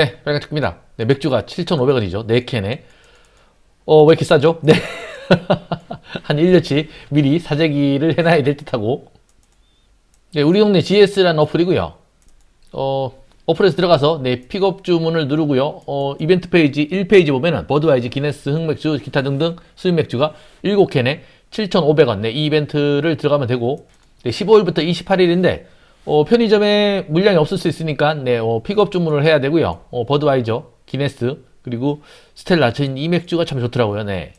네, 빨간색입니다. 네, 맥주가 7,500원이죠. 4캔에. 어, 왜 이렇게 싸죠? 네. 한 1년치 미리 사재기를 해놔야 될 듯하고. 네, 우리 동네 GS라는 어플이고요. 어, 어플에서 들어가서 네, 픽업 주문을 누르고요. 어, 이벤트 페이지 1페이지 보면은 버드와이즈, 기네스, 흑맥주, 기타 등등 수입 맥주가 7캔에 7,500원. 네, 이 이벤트를 들어가면 되고 네, 15일부터 28일인데 어, 편의점에 물량이 없을 수 있으니까 네, 어, 픽업 주문을 해야 되고요. 어, 버드와이저, 기네스, 그리고 스텔라 저희 이 맥주가 참 좋더라고요. 네.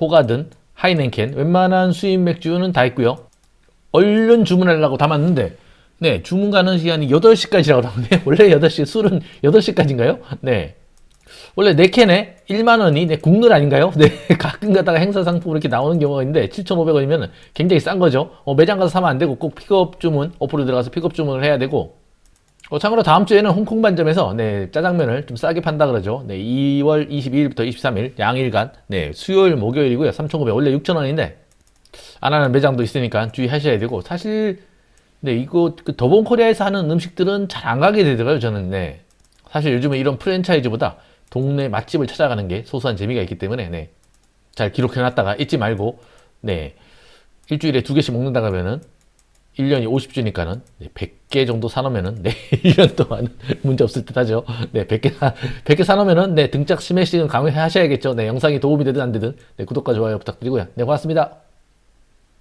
호가든, 하이넨켄 웬만한 수입 맥주는 다 있고요. 얼른 주문하려고 담았는데 네, 주문 가는 시간이 8시까지라고 나오네. 원래 8시, 술은 8시까지인가요? 네. 원래 4캔에 1만원이 네, 국룰 아닌가요? 네, 가끔 가다가 행사 상품 이렇게 나오는 경우가 있는데 7,500원이면 굉장히 싼 거죠. 어, 매장 가서 사면 안 되고 꼭 픽업 주문, 어플로 들어가서 픽업 주문을 해야 되고 어, 참고로 다음 주에는 홍콩 반점에서 네, 짜장면을 좀 싸게 판다 그러죠. 네, 2월 22일부터 23일 양일간 네, 수요일 목요일이고요. 3,900 원래 6,000원인데 안 하는 매장도 있으니까 주의하셔야 되고 사실 네, 이거 그 더본 코리아에서 하는 음식들은 잘 안 가게 되더라고요. 저는 네. 사실 요즘에 이런 프랜차이즈보다 동네 맛집을 찾아가는 게 소소한 재미가 있기 때문에 네. 잘 기록해 놨다가 잊지 말고 네. 일주일에 두 개씩 먹는다 그러면은 1년이 50주니까는 네, 100개 정도 사놓으면은 네, 1년 동안 문제 없을 듯 하죠. 네, 100개 사, 100개 사놓으면은 네, 등짝 스매싱은 강화하셔야겠죠. 네, 영상이 도움이 되든 안 되든 네, 구독과 좋아요 부탁드리고요. 네, 고맙습니다.